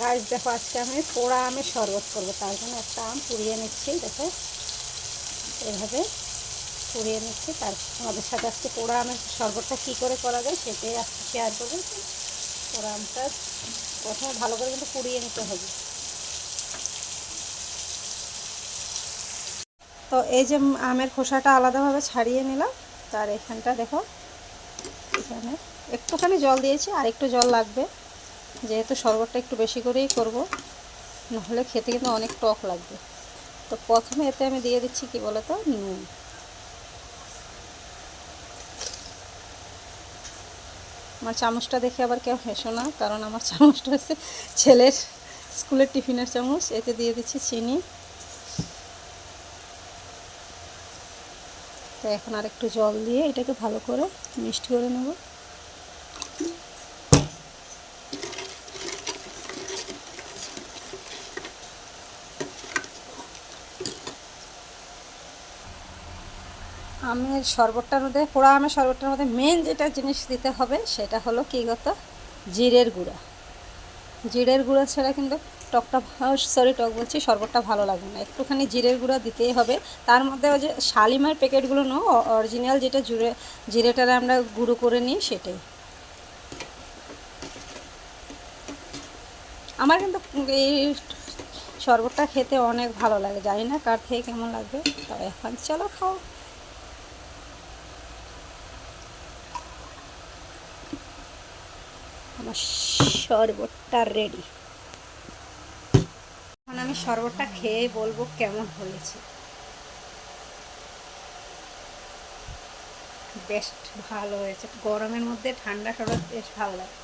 গাছ দেখো, আজকে আমি পোড়া আমের শরবত করব। তার জন্য একটা আম পুড়িয়ে নিচ্ছি, দেখো। এভাবে পুড়িয়ে নিচ্ছি। তার আমাদের সাথে আজকে পোড়া আমের শরবতটা কী করে করা যায় সেটাই আজকে শেয়ার করব। পোড়া আমটা প্রথমে ভালো করে কিন্তু পুড়িয়ে নিতে হবে। তো এই যে আমের খোসাটা আলাদাভাবে ছাড়িয়ে নিলাম। তার এখানটা দেখো, এখানে একটুখানি জল দিয়েছি আর একটু জল লাগবে। যেহেতু শরবতটা একটু বেশি করেই করব, নাহলে খেতে কিন্তু অনেক টক লাগবে। তো প্রথমে এতে আমি দিয়ে দিচ্ছি কি বলো তো নুন। আমার চামচটা দেখে আবার কেউ হেসো না, কারণ আমার চামচটা হচ্ছে ছেলের স্কুলের টিফিনের চামচ, এতে দিয়ে দিচ্ছি চিনি। তো এখন আর একটু জল দিয়ে এটাকে ভালো করে মিষ্টি করে নেব। আমের শরবতটার মধ্যে, পোড়া আমের শরবতটার মধ্যে মেন যেটা জিনিস দিতে হবে সেটা হলো কী গত? জিরের গুঁড়া। জিরের গুঁড়া ছাড়া কিন্তু টকটা সরি টক বলছি, শরবতটা ভালো লাগবে না। একটুখানি জিরের গুঁড়া দিতেই হবে। তার মধ্যে ওই যে শালিমার প্যাকেটগুলো নো অরিজিনাল যেটা জুড়ে, জিরেটারে আমরা গুঁড়ো করে নিই সেটাই। আমার কিন্তু এই শরবতটা খেতে অনেক ভালো লাগে, জানি না কার থেকে কেমন লাগবে, তবে এখন চলো খাও। আমার শরবতটা রেডি এখন আমি শরবতটা খেয়ে বলব কেমন হয়েছে। বেস্ট ভালো হয়েছে। গরমের মধ্যে ঠান্ডা শরবত বেশ ভালো লাগে।